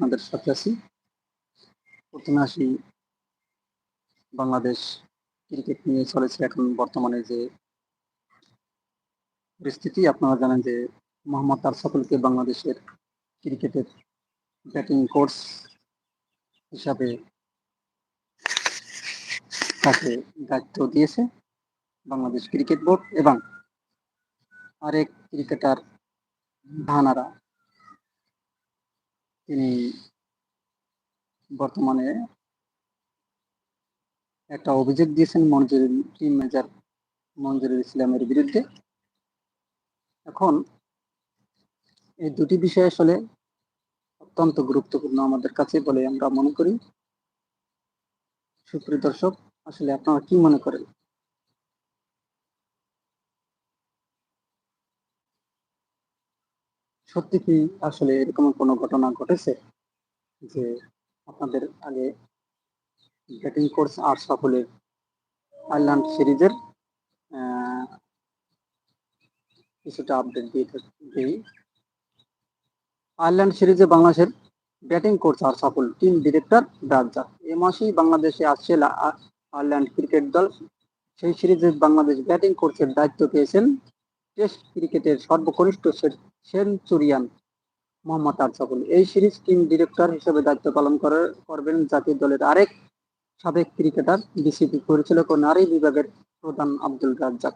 আপনাদের সাথে আছি। প্রথমে আসি বাংলাদেশ ক্রিকেট নিয়ে চলেছে এখন বর্তমানে যে পরিস্থিতি। আপনারা জানেন যে মোহাম্মদ আরসাফুলকে বাংলাদেশের ক্রিকেটের ব্যাটিং কোর্স হিসাবে তাকে দায়িত্ব দিয়েছে বাংলাদেশ ক্রিকেট বোর্ড এবং আরেক ক্রিকেটার ভানারা তিনি বর্তমানে একটা অভিযোগ দিয়েছেন মঞ্জুরুল টিম ম্যানেজার মঞ্জুরুল ইসলামের বিরুদ্ধে। এখন এই দুটি বিষয় আসলে অত্যন্ত গুরুত্বপূর্ণ আমাদের কাছে বলে আমরা মনে করি। সুপ্রিয় দর্শক, আসলে আপনারা কি মনে করেন? সত্যি কি আসলে এরকম কোনো ঘটনা ঘটেছে? যে আপনাদের আগে ব্যাটিং কোর্স আর সকলের আয়ারল্যান্ড সিরিজের কিছুটা আপডেট দিয়ে দিই। আয়ারল্যান্ড সিরিজে বাংলাদেশের ব্যাটিং কোচ আর সফল টিম ডিরেক্টর রাজ্জাক এ মাসেই বাংলাদেশে আসছে আয়ারল্যান্ড ক্রিকেট দল। সেই সিরিজে বাংলাদেশ ব্যাটিং কোচের দায়িত্ব পেয়েছেন টেস্ট ক্রিকেটের সর্বকনিষ্ঠ সেঞ্চুরিয়ান মোহাম্মদ আরসাফুল এই সিরিজ টিম ডিরেক্টর হিসেবে দায়িত্ব পালন করবেন জাতীয় দলের আরেক সাবেক ক্রিকেটার বিসিবি পরিচালক ও নারী বিভাগের প্রধান আব্দুল রাজ্জাক।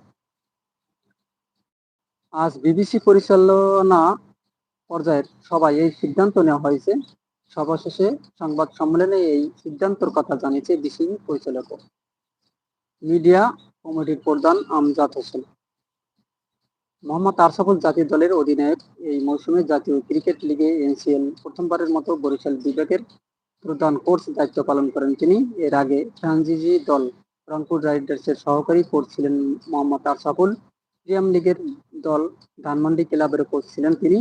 আজ বিবিসি পরিচালনা পর্যায়ের সবাই এই সিদ্ধান্ত নেওয়া হয়েছে। সভা শেষে সংবাদ সম্মেলনে এই সিদ্ধান্তের কথা জানিয়েছে বিসিবি পরিচালক। মিডিয়া কমিটির প্রধান আমজাদ হোসেন। মোহাম্মদ আরসাফুল জাতীয় দলের অধিনায়ক এই মৌসুমে জাতীয় ক্রিকেট লিগে এনসিএল প্রথমবারের মতো বরিশাল বিভাগের প্রধান কোচ দায়িত্ব পালন করেন তিনি। এর আগে ফ্রাঞ্চাইজি দল রংপুর রাইডার্সের সহকারী কোচ ছিলেন মোহাম্মদ আরসাফুল প্রিমিয়ার লিগের দল ধানমন্ডি ক্লাবের কোচ ছিলেন তিনি।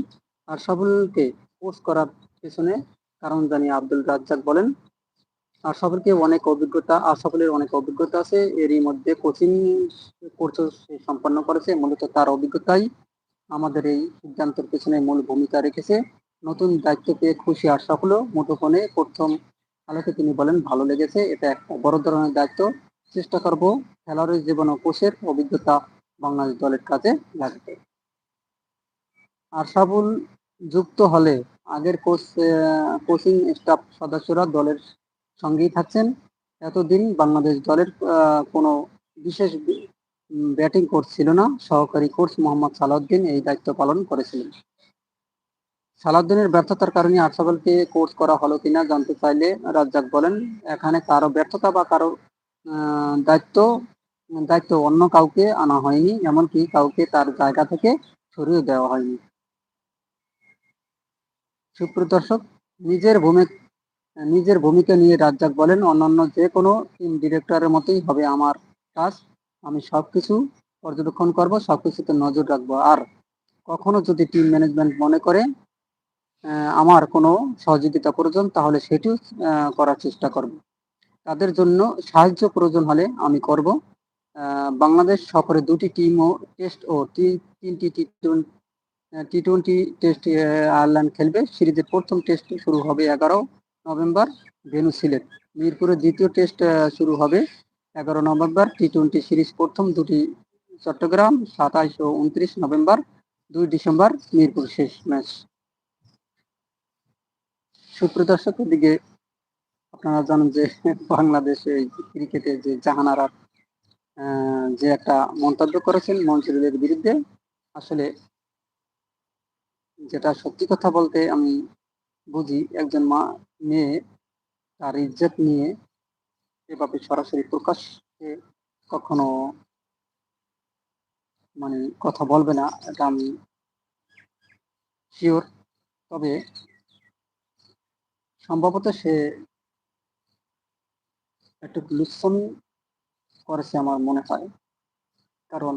আরসাফুলকে কোচ করার পেছনে কারণ জানিয়ে আব্দুল রাজ্জাক বলেন আশরাফুলকে অনেক অভিজ্ঞতা, আর সকলের অনেক অভিজ্ঞতা আছে। এরই মধ্যে কোচিং কোর্স সম্পন্ন করেছে, মূলত তার অভিজ্ঞতাই আমাদের এই সিদ্ধান্তের পেছনে মূল ভূমিকা রেখেছে। নতুন দায়িত্ব পেয়ে খুশি আশরাফুলও মুঠোফোনে প্রথম আলোকে তিনি বলেন, ভালো লেগেছে, এটা একটা বড় ধরনের দায়িত্ব। চেষ্টা করব খেলোয়াড়ের জীবন ও কোচের অভিজ্ঞতা বাংলাদেশ দলের কাজে লাগবে আশরাফুল যুক্ত হলে আগের কোচ কোচিং স্টাফ সদস্যরা দলের সঙ্গেই থাকছেন। এতদিন বাংলাদেশ দলের কোনো বিশেষ ব্যাটিং কোচ ছিল না। সহকারী কোচ মোহাম্মদ সালাউদ্দিন এই দায়িত্ব পালন করেছিলেন। সালাউদ্দিনের ব্যর্থতার কারণে আশরাফুলকে কোচ করা হলো কিনা জানতে চাইলে রাজ্জাক বলেন, এখানে কারও ব্যর্থতা বা কারও দায়িত্ব দায়িত্ব অন্য কাউকে আনা হয়নি, এমনকি কাউকে তার জায়গা থেকে সরিয়ে দেওয়া হয়নি। সুপ্রিয় দর্শক, নিজের ভূমিকা নিজের ভূমিকা নিয়ে রাজ্জাক বলেন, অন্যান্য যে কোনো টিম ডিরেক্টরের মতোই হবে আমার কাজ। আমি সব কিছু পর্যবেক্ষণ করব, সবকিছুতে নজর রাখব। আর কখনো যদি টিম ম্যানেজমেন্ট মনে করে আমার কোনো সহযোগিতা প্রয়োজন, তাহলে সেটিও করার চেষ্টা করব। তাদের জন্য সাহায্য প্রয়োজন হলে আমি করব। বাংলাদেশ সফরে দুটি টিম ও টেস্ট ও তিনটি টি টি টোয়েন্টি টেস্ট আয়ারল্যান্ড খেলবে। সিরিজের প্রথম টেস্ট শুরু হবে এগারো নভেম্বর, ভেনু সিলেট। মিরপুরের দ্বিতীয় টেস্ট শুরু হবে এগারো নভেম্বর। টি টোয়েন্টি সিরিজ প্রথম দুটি চট্টগ্রাম, সাতাইশ ও উনত্রিশ নভেম্বর। দুই ডিসেম্বর, মিরপুর শেষ ম্যাচ। সুপ্রিয় দিকে আপনারা জানেন যে বাংলাদেশে এই ক্রিকেটে যে জাহানারা যে একটা মন্তব্য করেছেন মঞ্জুরুলের বিরুদ্ধে, আসলে যেটা সত্যি কথা বলতে আমি বুঝি একজন মা, মেয়ে তার ইজ্জত নিয়ে এভাবে সরাসরি প্রকাশ্যে কখনো মানে কথা বলবে না, এটা আমি শিওর তবে সম্ভবত সে একটু লুৎসন করেছে আমার মনে হয়। কারণ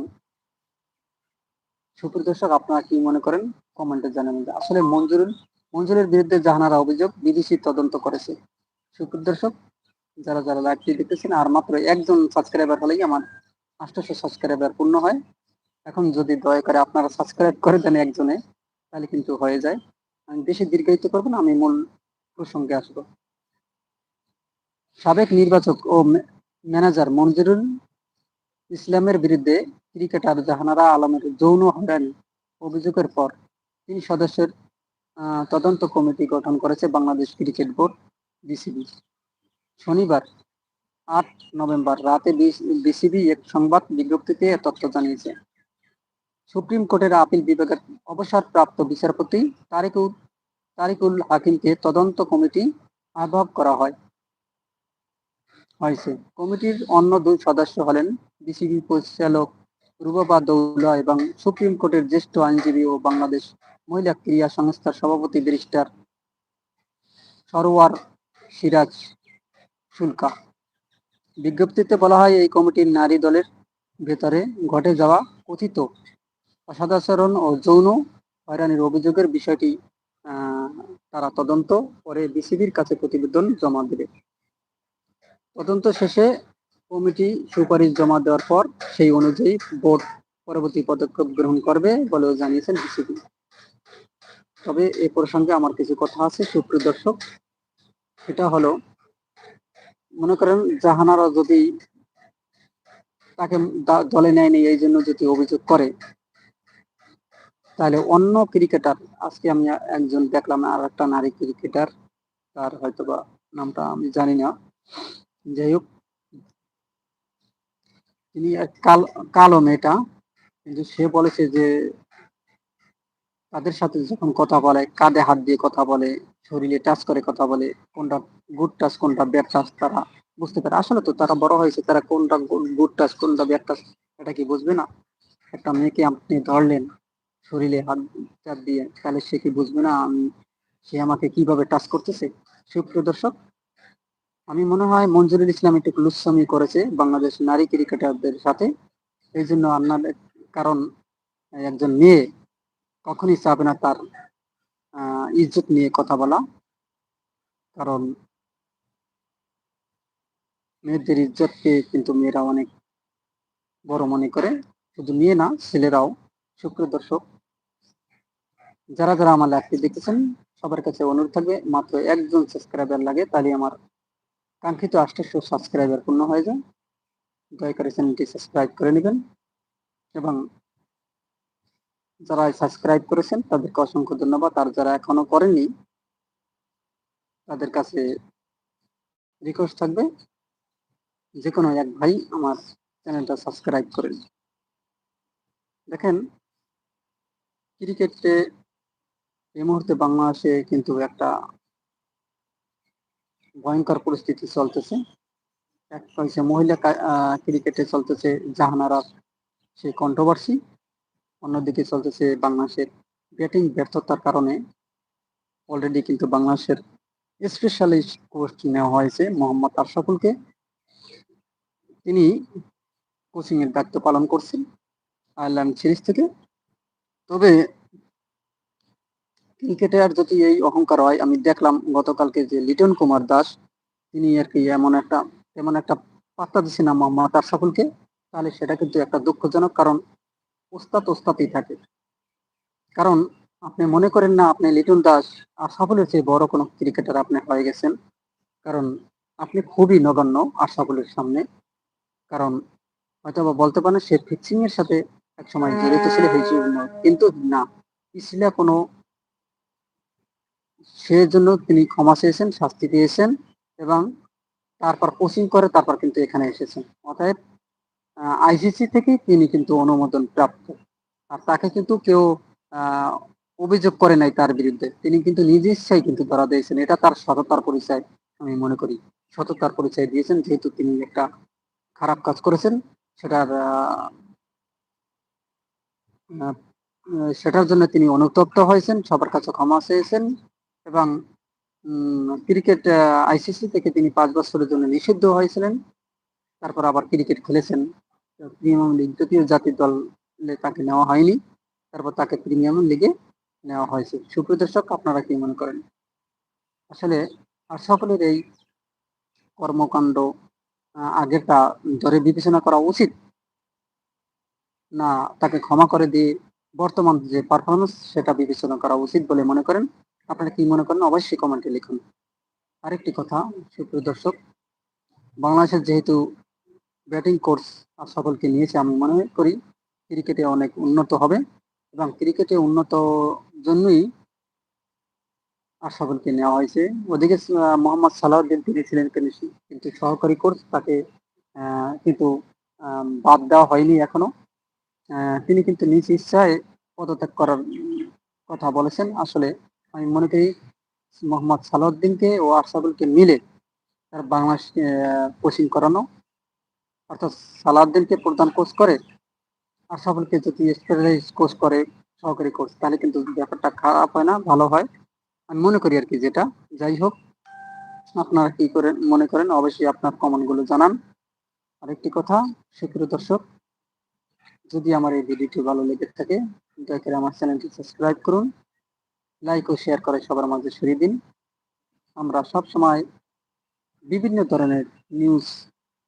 সুপ্রিয় দর্শক, আপনারা কি মনে করেন? কমেন্টে জানাবেন। আসলে মঞ্জুরুল মঞ্জুরের বিরুদ্ধে জাহানারা অভিযোগ বিদেশি তদন্ত করেছে। সুপ্রিয় দর্শক, যারা যারা লাইভটি দেখতেছেন, আর মাত্র একজন সাবস্ক্রাইবার হলেই আমার আটশোশো সাবস্ক্রাইবার পূর্ণ হয়। এখন যদি দয়া করে আপনারা সাবস্ক্রাইব করে দেন একজনে, তাহলে কিন্তু হয়ে যায়। আমি বেশি দীর্ঘায়িত করব না, আমি মূল প্রসঙ্গে আসব। সাবেক নির্বাচক ও ম্যানেজার মঞ্জুরুল ইসলামের বিরুদ্ধে ক্রিকেটার জাহানারা আলমের যৌন হয়রানি অভিযোগের পর তিন সদস্যের তদন্ত কমিটি গঠন করেছে বাংলাদেশ ক্রিকেট বোর্ড, বিসিবি। শনিবার, আট নভেম্বর রাতে বিসিবি এক সংবাদ বিজ্ঞপ্তিতে তথ্য জানিয়েছে। সুপ্রিম কোর্টের আপিল বিভাগের অবসরপ্রাপ্ত বিচারপতি তারিকুল তারিকুল হাকিমকে তদন্ত কমিটি আহ্বায়ক করা হয়, হয়েছে। কমিটির অন্য দুই সদস্য হলেন বিসিবি পরিচালক রুবাবা দৌলা এবং সুপ্রিম কোর্টের জ্যেষ্ঠ আইনজীবী ও বাংলাদেশ মহিলা ক্রীড়া সংস্থার সভাপতি ব্যারিস্টার সরোয়ার সিরাজ শুল্কা। বিজ্ঞপ্তিতে বলা হয়, এই কমিটির নারী দলের ভেতরে ঘটে যাওয়া কথিত অসদাচরণ ও যৌন হয়রানির অভিযোগের বিষয়টি তারা তদন্ত করে বিসিবির কাছে প্রতিবেদন জমা দেবে। তদন্ত শেষে কমিটি সুপারিশ জমা দেওয়ার পর সেই অনুযায়ী বোর্ড পরবর্তী পদক্ষেপ গ্রহণ করবে বলেও জানিয়েছেন বিসিবি। তবে এ প্রসঙ্গে আমার কিছু কথা আছে, সুপ্রিয় দর্শক। সেটা হলো, মনে করেন জাহানারা যদি তাকে দলে নেয়নি, এই জন্য যদি অভিযোগ করে, তাহলে অন্য ক্রিকেটার, আজকে আমি একজন দেখলাম আর একটা নারী ক্রিকেটার, তার হয়তোবা নামটা আমি জানি না। যাই হোক, তিনি কালো মেয়েটা, কিন্তু সে বলেছে যে তাদের সাথে যখন কথা বলে, কাঁধে হাত দিয়ে কথা বলে, শরীরে টাচ করে কথা বলে, কোনটা গুড টাচ কোনটা ব্যাড টাচ তারা বুঝতে পারে। আসলে তো তারা বড় হয়েছে, তারা কোনটা গুড টাচ কোনটা ব্যাড টাচ এটা কি বুঝবে না? একটা মেয়েকে আপনি ধরলেন, শরীরে হাত চাপ দিয়ে, তাহলে সে কি বুঝবে না আমি, সে আমাকে কীভাবে টাচ করতেছে? সুপ্রিয় দর্শক, আমি মনে হয় মঞ্জুরুল ইসলাম একটু লুচ্ছামি করেছে বাংলাদেশ নারী ক্রিকেটারদের সাথে। এই জন্য আপনার কারণ, একজন মেয়ে কখনই চাবে না তার ইজ্জত নিয়ে কথা বলা। কারণ মেয়েদের ইজ্জতকে কিন্তু মেয়েরা অনেক বড় মনে করে। শুধু মেয়ে না, ছেলেরাও। সুপ্রিয় দর্শক, যারা যারা আমার লাইভটি দেখেছেন, সবার কাছে অনুরোধ থাকবে, মাত্র একজন সাবস্ক্রাইবার লাগে, তাহলে আমার কাঙ্ক্ষিত আষ্টশো সাবস্ক্রাইবার পূর্ণ হয়ে যায়। দয়া করে চ্যানেলটি সাবস্ক্রাইব করে নেবেন এবং যারা সাবস্ক্রাইব করেছেন, তাদেরকে অসংখ্য ধন্যবাদ। আর যারা এখনও করেননি, তাদের কাছে রিকোয়েস্ট থাকবে যে কোনো এক ভাই আমার চ্যানেলটা সাবস্ক্রাইব করেন দেখেন, ক্রিকেটে এই মুহূর্তে বাংলাদেশে কিন্তু একটা ভয়ঙ্কর পরিস্থিতি চলতেছে। এক হয়েছে মহিলা ক্রিকেটে চলতেছে জাহানারার সেই কন্ট্রোভার্সি অন্যদিকে চলতেছে বাংলাদেশের ব্যাটিং ব্যর্থতার কারণে অলরেডি কিন্তু বাংলাদেশের স্পেশালিস্ট কোচ নেওয়া হয়েছে মোহাম্মদ আশরাফুলকে। তিনি কোচিং এর দায়িত্ব পালন করছেন আয়ারল্যান্ড সিরিজ থেকে। তবে ক্রিকেটে আর যদি এই অহংকার হয়, আমি দেখলাম গতকালকে যে লিটন কুমার দাস, তিনি আর কি এমন একটা এমন একটা পাত্তা দিচ্ছে না মোহাম্মদ আশরাফুলকে, তাহলে সেটা কিন্তু একটা দুঃখজনক কারণ ওস্তাদ ওস্তাদই থাকে। কারণ আপনি মনে করেন না, আপনি লিটন দাস আশরাফুলের চেয়ে বড় কোনো ক্রিকেটার আপনি হয়ে গেছেন। কারণ আপনি খুবই নগণ্য আশরাফুলের সামনে। কারণ হয়তো বলতে পারেন সে ফিক্সিং এর সাথে এক সময় জড়িত ছিল জন্য। কিন্তু না ইসলা কোনো সে জন্য তিনি ক্ষমা চেয়েছেন, শাস্তি পেয়েছেন এবং তারপর কোচিং করে তারপর কিন্তু এখানে এসেছেন। অতএব আইসিসি থেকে তিনি কিন্তু অনুমোদন প্রাপ্ত। আর তাকে কিন্তু কেউ অভিযোগ করে নাই তার বিরুদ্ধে। তিনি কিন্তু নিজ ইচ্ছাই কিন্তু ধরা দিয়েছেন। এটা তার সততার পরিচয়, আমি মনে করি। সততার পরিচয় দিয়েছেন, যেহেতু তিনি একটা খারাপ কাজ করেছেন। সেটার সেটার জন্য তিনি অনুতপ্ত হয়েছেন, সবার কাছে ক্ষমা চেয়েছেন এবং ক্রিকেট আইসিসি থেকে তিনি পাঁচ বছরের জন্য নিষিদ্ধ হয়েছিলেন। তারপর আবার ক্রিকেট খেলেছেন। প্রিমিয়াম লিগ দ্বিতীয় জাতীয় দলে তাকে নেওয়া হয়নি, তারপর তাকে প্রিমিয়াম লিগে নেওয়া হয়েছে। সুপ্রিয় দর্শক, আপনারা কি মনে করেন? আসলে আর সকলের এই কর্মকাণ্ড আগেরটা ধরে বিবেচনা করা উচিত না, তাকে ক্ষমা করে দিয়ে বর্তমান যে পারফরমেন্স সেটা বিবেচনা করা উচিত বলে মনে করেন? আপনারা কি মনে করেন? অবশ্যই কমেন্টে লিখুন। আরেকটি কথা, সুপ্রিয় দর্শক, বাংলাদেশের যেহেতু ব্যাটিং কোর্স সকলকে নিয়েছে আমি মনে করি। ক্রিকেটে অনেক উন্নত হবে এবং ক্রিকেটে উন্নত জন্যই আর সকলকে নেওয়া হয়েছে। ওদিকে মোহাম্মদ সালাউদ্দিন তিনি ছিলেন কিন্তু- সহকারী কোর্স তাকে কিন্তু বাদ দেওয়া হয়নি এখনও। তিনি কিন্তু নিজ ইচ্ছায় পদত্যাগ করার কথা বলেছেন। আসলে আমি মনে করি মোহাম্মদ সালাউদ্দিনকে ও আরসাবুলকে মিলে তার বাংলাদেশ কোচিং করানো অর্থাৎ সালাউদ্দিনকে প্রধান কোচ করে আরসাবুলকে যদি স্পেশালাইজ কোচ করে, সহকারী কোচ তাহলে কিন্তু ব্যাপারটা খারাপ হয় না, ভালো হয়। আমি মনে করি আর কি যেটা। যাই হোক, আপনারা কি করে মনে করেন, অবশ্যই আপনার কমেন্টগুলো জানান। আরেকটি কথা, সুপ্রিয় দর্শক, যদি আমার এই ভিডিওটি ভালো লেগে থাকে, দয়া করে আমার চ্যানেলটি সাবস্ক্রাইব করুন লাইক ও শেয়ার করে সবার মাঝে ছড়িয়ে দিন। আমরা সব সময় বিভিন্ন ধরনের নিউজ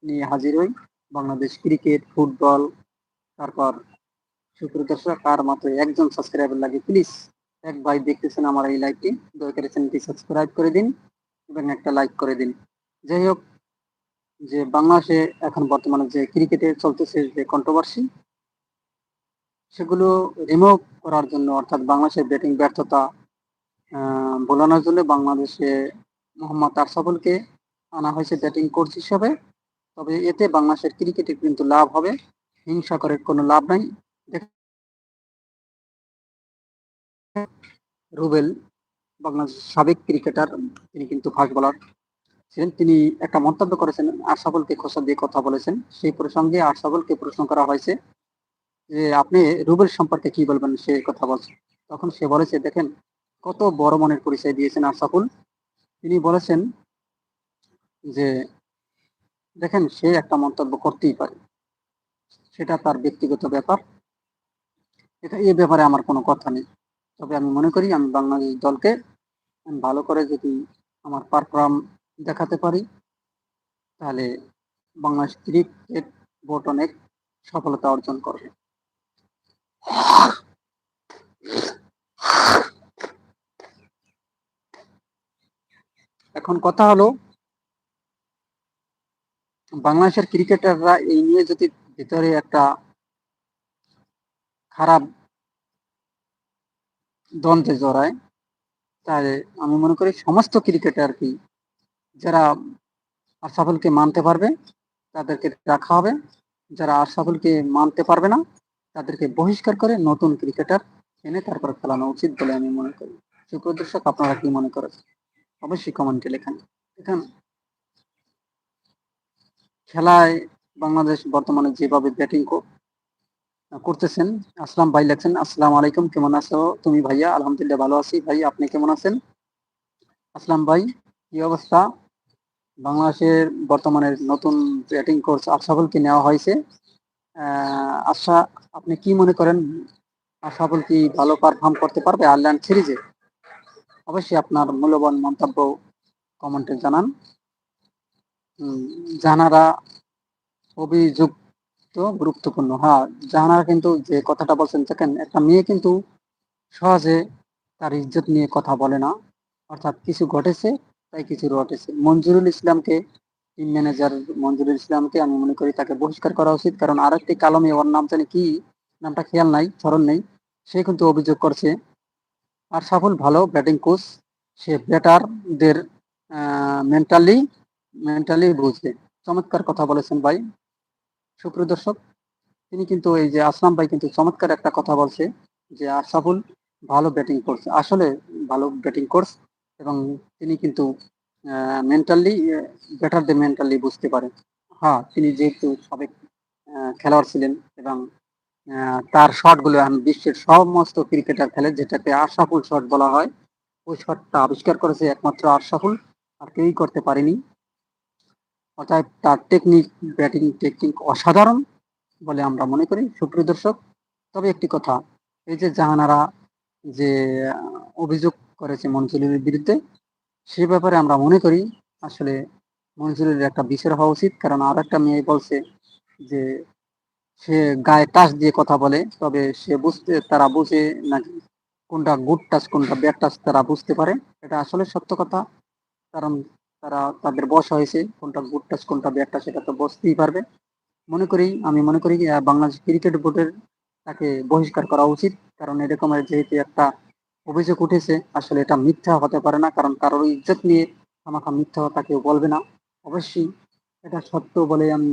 নিয়ে হাজির হই। বাংলাদেশ ক্রিকেট, ফুটবল, তারপর সুপ্রিয় দর্শক, আর মাত্র একজন সাবস্ক্রাইবার লাগে প্লিজ এক ভাই দেখতেছেন আমার এই লাইভটি দয়া করে চ্যানেলটি সাবস্ক্রাইব করে দিন এবং একটা লাইক করে দিন। যাই হোক, যে বাংলাদেশে এখন বর্তমানে যে ক্রিকেটে চলতেছে যে কন্ট্রোভার্সি সেগুলো রিমুভ করার জন্য, অর্থাৎ বাংলাদেশের ব্যাটিং ব্যর্থতা বোলানোর জন্য বাংলাদেশে মোহাম্মদ আরসাবুলকে আনা হয়েছে ব্যাটিং কোচ হিসাবে। তবে এতে বাংলাদেশের ক্রিকেটে কিন্তু লাভ হবে। হিংসা করে কোনো লাভ নাই। রুবেল বাংলাদেশের সাবেক ক্রিকেটার, তিনি কিন্তু ফাস্ট বোলার ছিলেন। তিনি একটা মন্তব্য করেছেন আরসাবুলকে খোসা দিয়ে কথা বলেছেন। সেই প্রসঙ্গে আরসাবুলকে প্রশ্ন করা হয়েছে যে, আপনি রুবেল সম্পর্কে কি বলবেন? সে কথা বলছে। তখন সে বলেছে, দেখেন, কত বড় মনের পরিচয় দিয়েছেন আশরাফুল তিনি বলেছেন যে দেখেন, সে একটা মন্তব্য করতেই পারে। সেটা তার ব্যক্তিগত ব্যাপার। এটা এ ব্যাপারে আমার কোনো কথা নেই। তবে আমি মনে করি, আমি বাংলাদেশ দলকে আমি ভালো করে যদি আমার পারফর্ম দেখাতে পারি, তাহলে বাংলাদেশ ক্রিকেট বোর্ড অনেক সফলতা অর্জন করবে। এখন কথা হলো বাংলাদেশের ক্রিকেটাররা এই নিয়ে যদি ভিতরে একটা খারাপ দ্বন্দ্বে জড়ায়, তাহলে আমি মনে করি সমস্ত ক্রিকেটার কি যারা আশরাফুলকে মানতে পারবে, তাদেরকে রাখা হবে। যারা আশরাফুলকে মানতে পারবে না, তাদেরকে বহিষ্কার করে নতুন ক্রিকেটার এনে তারপর খেলানো উচিত বলে আমি মনে করি। সুপ্রিয় দর্শক, আপনারা কি মনে করেন অবশ্যই কমেন্টে লেখান। দেখেন খেলায় বাংলাদেশ বর্তমানে যেভাবে ব্যাটিং করতেছেন, আসলাম ভাই লেখছেন আসসালাম আলাইকুম, কেমন আছো তুমি ভাইয়া? আলহামদুলিল্লাহ ভালো আছি। ভাই আপনি কেমন আছেন? আসলাম ভাই, কি অবস্থা? বাংলাদেশের বর্তমানে নতুন ব্যাটিং কোচ আশরাফুলকে নেওয়া হয়েছে। আশা, আপনি কি মনে করেন? আশরাফুল কি ভালো পারফর্ম করতে পারবে আয়ারল্যান্ড সিরিজে? অবশ্যই আপনার মূল্যবান মন্তব্য কমেন্টে জানান। জানারা অভিযুক্ত গুরুত্বপূর্ণ। হ্যাঁ জাহানারা কিন্তু যে কথাটা বলছেন, দেখেন, একটা মেয়ে কিন্তু সহজে তার ইজ্জত নিয়ে কথা বলে না। অর্থাৎ কিছু ঘটেছে, তাই কিছু ঘটেছে মঞ্জুরুল ইসলামকে টিম ম্যানেজার মঞ্জুরুল ইসলামকে আমি মনে করি তাকে বহিষ্কার করা উচিত। কারণ আরেকটি কালমে ওর নাম জানি কি, নামটা খেয়াল নাই, স্মরণ নেই। সে কিন্তু অভিযোগ করছে, আর সাফল ভালো ব্যাটিং কোচ, সে ব্যাটারদের মেন্টালি মেন্টালি বুঝে। চমৎকার কথা বলেছেন ভাই। সুপ্রিয় দর্শক, তিনি কিন্তু এই যে আসলাম ভাই কিন্তু চমৎকার একটা কথা বলছে যে আশরাফুল ভালো ব্যাটিং করছে। আসলে ভালো ব্যাটিং কোর্স এবং তিনি কিন্তু মেন্টালি ব্যাটারদের মেন্টালি বুঝতে পারেন। হ্যাঁ তিনি যেহেতু সাবেক খেলোয়াড় ছিলেন এবং তার শটগুলো এখন বিশ্বের সমস্ত ক্রিকেটার খেলে, যেটাকে আশরাফুল শট বলা হয়, ওই শটটা আবিষ্কার করেছে একমাত্র আশরাফুল। আর কেউই করতে পারেনি। অর্থাৎ তার টেকনিক ব্যাটিং টেকনিক অসাধারণ বলে আমরা মনে করি। সুপ্রিয় দর্শক, তবে একটি কথা, এই যে জাহানারা যে অভিযোগ করেছে মঞ্জুরের বিরুদ্ধে, সে ব্যাপারে আমরা মনে করি, আসলে মঞ্জুরের একটা বিচার হওয়া উচিত। কারণ আর একটা মেয়ে বলছে যে, সে গায়ে টাচ দিয়ে কথা বলে, তবে সে বুঝতে, তারা বুঝে নাকি কোনটা গুড টাচ কোনটা ব্যাড টাচ তারা বুঝতে পারে। এটা আসলে সত্য কথা। কারণ তারা তাদের বয়স হয়েছে, কোনটা গুড টাচ কোনটা ব্যাড টাচ সেটা তো বুঝতেই পারবে। মনে করি, আমি মনে করি বাংলাদেশ ক্রিকেট বোর্ডের তাকে বহিষ্কার করা উচিত। কারণ এরকমের যেহেতু একটা অভিযোগ উঠেছে, আসলে এটা মিথ্যা হতে পারে না। কারণ কারোর ইজ্জত নিয়ে আমাকে মিথ্যা কথা কেউ বলবে না। অবশ্যই এটা সত্য বলে আমি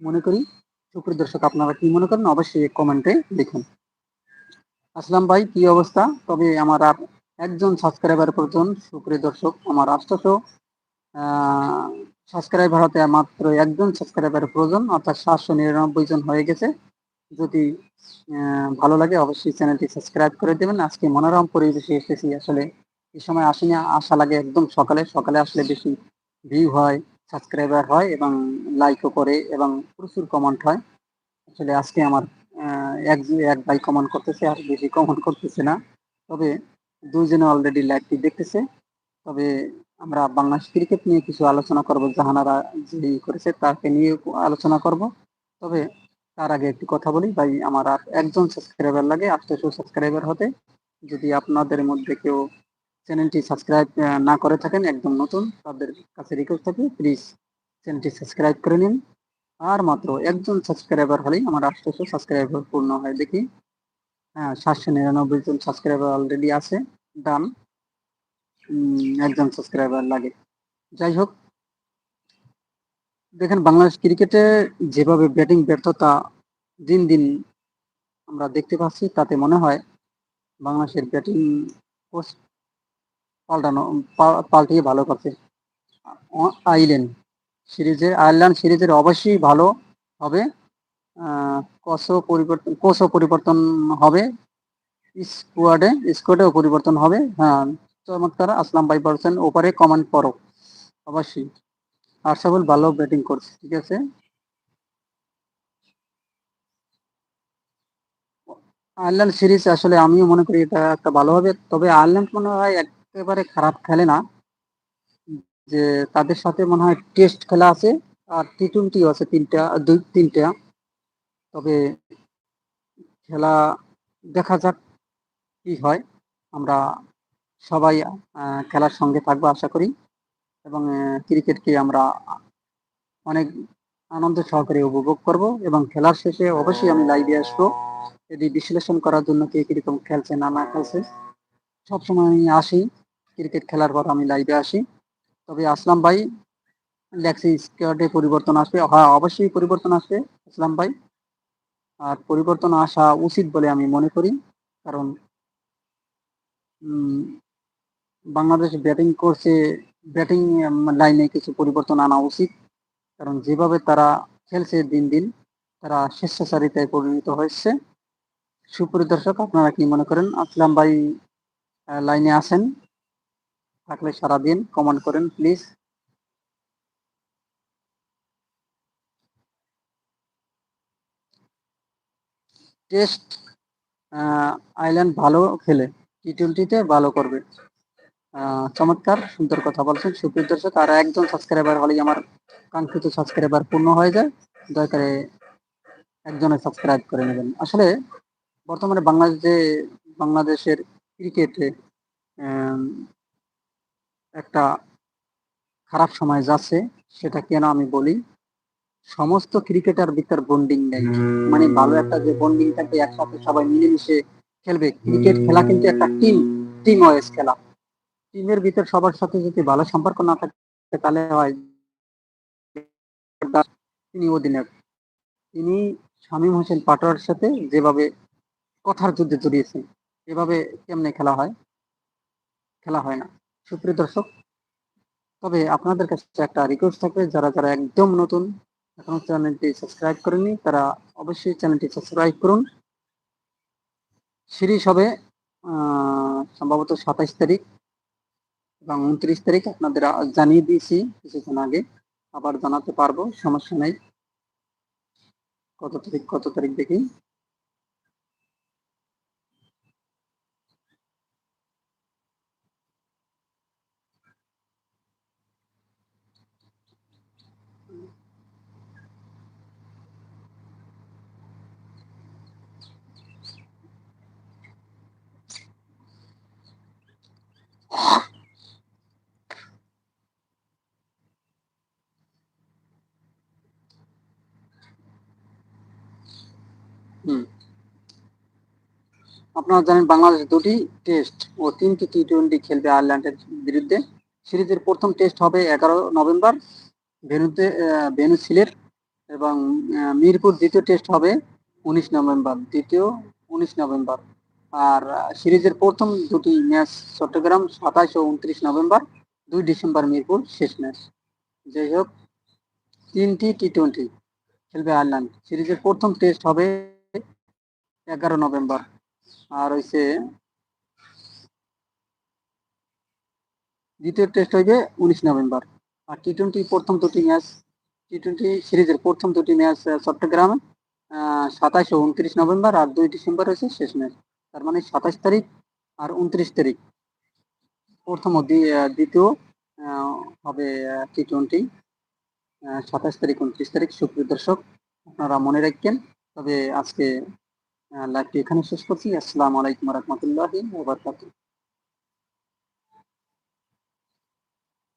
মনে করি। সুপ্রিয় দর্শক, আপনারা কি মনে করেন? অবশ্যই কমেন্টে লিখুন। আসলাম ভাই, কি অবস্থা? তবে আমার আর একজন সাবস্ক্রাইবার প্রয়োজন সুপ্রিয় দর্শক, আমার আষ্টশো সাবস্ক্রাইবার হতে মাত্র একজন সাবস্ক্রাইবার প্রয়োজন, অর্থাৎ সাতশো নিরানব্বই জন হয়ে গেছে। যদি ভালো লাগে অবশ্যই চ্যানেলটি সাবস্ক্রাইব করে দেবেন। আজকে মনোরম পরিবেশে এসেছি। আসলে এই সময় আসিনি, আশা লাগে একদম সকালে। সকালে আসলে বেশি ভিউ হয় সাবস্ক্রাইবার হয় এবং লাইকও করে এবং প্রচুর কমেন্ট হয়। আসলে আজকে আমার এক এক ভাই কমেন্ট করতেছে আর বেশি কমেন্ট করতেছে না। তবে দুইজনে অলরেডি লাইকটি দেখতেছে। তবে আমরা বাংলাদেশ ক্রিকেট নিয়ে কিছু আলোচনা করব। জাহানারা যে করেছে তাকে নিয়ে আলোচনা করব। তবে তার আগে একটি কথা বলি, ভাই, আমার আর একজন সাবস্ক্রাইবার লাগে আটশোশো সাবস্ক্রাইবার হতে। যদি আপনাদের মধ্যে কেউ চ্যানেলটি সাবস্ক্রাইব না করে থাকেন, একদম নতুন, তাদের কাছে রিকোয়েস্ট থাকে প্লিজ চ্যানেলটি সাবস্ক্রাইব করে নিন। আর মাত্র একজন সাবস্ক্রাইবার হলেই আমার আটশোশো সাবস্ক্রাইবার পূর্ণ হয়। দেখি হ্যাঁ সাতশো নিরানব্বই জন সাবস্ক্রাইবার অলরেডি আছে। ডান একজন সাবস্ক্রাইবার লাগে। যাই হোক, দেখেন বাংলাদেশ ক্রিকেটে যেভাবে ব্যাটিং ব্যর্থতা দিন দিন আমরা দেখতে পাচ্ছি, তাতে মনে হয় বাংলাদেশের ব্যাটিং কোচ পাল্টানো পাল্টিয়ে ভালো করছে। আইল্যান্ড সিরিজের, আয়ারল্যান্ড সিরিজের অবশ্যই ভালো হবে। কোচও পরিবর্তন কোচও পরিবর্তন হবে। স্কোয়াডে স্কোয়াডেও পরিবর্তন হবে। হ্যাঁ চমৎকার, আসলাম ভাই বলছেন, ওপারে কমেন্ট করো। অবশ্যই। আর্সাবুল ভালো ব্যাটিং করছে, ঠিক আছে? আয়ারল্যান্ড সিরিজ আসলে আমিও মনে করি এটা একটা ভালো হবে, তবে আয়ারল্যান্ড মনে হয় একেবারে খারাপ খেলে না। যে তাদের সাথে মনে হয় টেস্ট খেলা আছে, আর টি টোয়েন্টিও আছে তিনটা, দুই, তিনটা। তবে খেলা দেখা যাক কি হয়, আমরা সবাই খেলার সঙ্গে থাকব আশা করি। এবং ক্রিকেটকে আমরা অনেক আনন্দ সহকারে উপভোগ করব এবং খেলার শেষে অবশ্যই আমি লাইভে আসব। যদি বিশ্লেষণ করার জন্য কে কীরকম খেলছে, না না খেলছে, সবসময় আমি আসি। ক্রিকেট খেলার পর আমি লাইভে আসি। তবে আসলাম ভাই লেগসি স্কোয়াডে পরিবর্তন আসবে। হ্যাঁ অবশ্যই পরিবর্তন আসবে, আসলাম ভাই। আর পরিবর্তন আসা উচিত বলে আমি মনে করি। কারণ বাংলাদেশ ব্যাটিং করছে ব্যাটিং লাইনে কিছু পরিবর্তন আনা উচিত। কারণ যেভাবে তারা খেলছে দিন দিন, তারা স্বেচ্ছাচারিতায় পরিণত হয়েছে। সুপরিদর্শক আপনারা কি মনে করেন? আসলাম ভাই লাইনে আছেন। থাকলে সারাদিন কমেন্ট করেন, প্লিজ। টেস্ট আইল্যান্ড ভালো খেলে টি টোয়েন্টিতে ভালো করবে। চমৎকার সুন্দর কথা বলছেন। সুপ্রিয় দর্শক আর একজন সাবস্ক্রাইবার হলেই আমার কাঙ্ক্ষিত সাবস্ক্রাইবার পূর্ণ হয়ে যায়। দয়া করে একজনে সাবস্ক্রাইব করে নেবেন। আসলে বর্তমানে বাংলাদেশে বাংলাদেশের ক্রিকেটে একটা খারাপ সময় যাচ্ছে সেটা কেন আমি বলি? সমস্ত ক্রিকেটার ভিতর বন্ডিং নেই। মানে ভালো একটা যে বন্ডিং থাকে একসাথে সবাই মিলেমিশে খেলবে। ক্রিকেট খেলা কিন্তু একটা টিম টিম ওয়াইজ খেলা। টিমের ভিতর সবার সাথে যদি ভালো সম্পর্ক না থাকে, তাহলে হয় তিনি অধিনায়ক। তিনি শামীম হোসেন পাটোয়ার সাথে যেভাবে কথার যুদ্ধে জড়িয়েছেন, এভাবে কেমনে খেলা হয়? খেলা হয় না। সুপ্রিয় দর্শক, তবে আপনাদের কাছে একটা রিকোয়েস্ট থাকবে, যারা যারা একদম নতুন, এখনও চ্যানেলটি সাবস্ক্রাইব করেনি তারা অবশ্যই চ্যানেলটি সাবস্ক্রাইব করুন। সিরিজ হবে সম্ভবত সাতাইশ তারিখ। এবং উনত্রিশ তারিখ আপনাদের জানিয়ে দিয়েছি কিছুক্ষণ আগে। আবার জানাতে পারব, সমস্যা নেই। কত তারিখ কত তারিখ দেখি। আপনারা জানেন বাংলাদেশ দুটি টেস্ট ও তিনটি টি টোয়েন্টি খেলবে আয়ারল্যান্ডের বিরুদ্ধে। সিরিজের প্রথম টেস্ট হবে এগারো নভেম্বর, ভেনুতে ভেনু সিলেট এবং মিরপুর দ্বিতীয় টেস্ট হবে উনিশ নভেম্বর, দ্বিতীয় উনিশ নভেম্বর। আর সিরিজের প্রথম দুটি ম্যাচ চট্টগ্রাম সাতাশ ও উনত্রিশ নভেম্বর, দুই ডিসেম্বর মিরপুর শেষ ম্যাচ। যাই হোক, তিনটি টি টোয়েন্টি খেলবে আয়ারল্যান্ড। সিরিজের প্রথম টেস্ট হবে এগারো নভেম্বর। আর হইছে, দ্বিতীয় টেস্ট হইবে উনিশ নভেম্বর। আর টি টোয়েন্টি প্রথম দুটি ম্যাচ টি টোয়েন্টি সিরিজের প্রথম দুটি ম্যাচ চট্টগ্রামে সাতাশ ও উনত্রিশ নভেম্বর, আর দুই ডিসেম্বর হয়েছে শেষ ম্যাচ তার মানে সাতাশ তারিখ আর উনত্রিশ তারিখ। প্রথম ও দ্বিতীয় হবে টি টোয়েন্টি সাতাশ তারিখ, উনত্রিশ তারিখ। সুপ্রিয় দর্শক, আপনারা মনে রাখবেন, তবে আজকে লাইভটি এখানে শেষ করছি। আসসালামু আলাইকুম রহমতুল্লাহ ওবরকাতুহ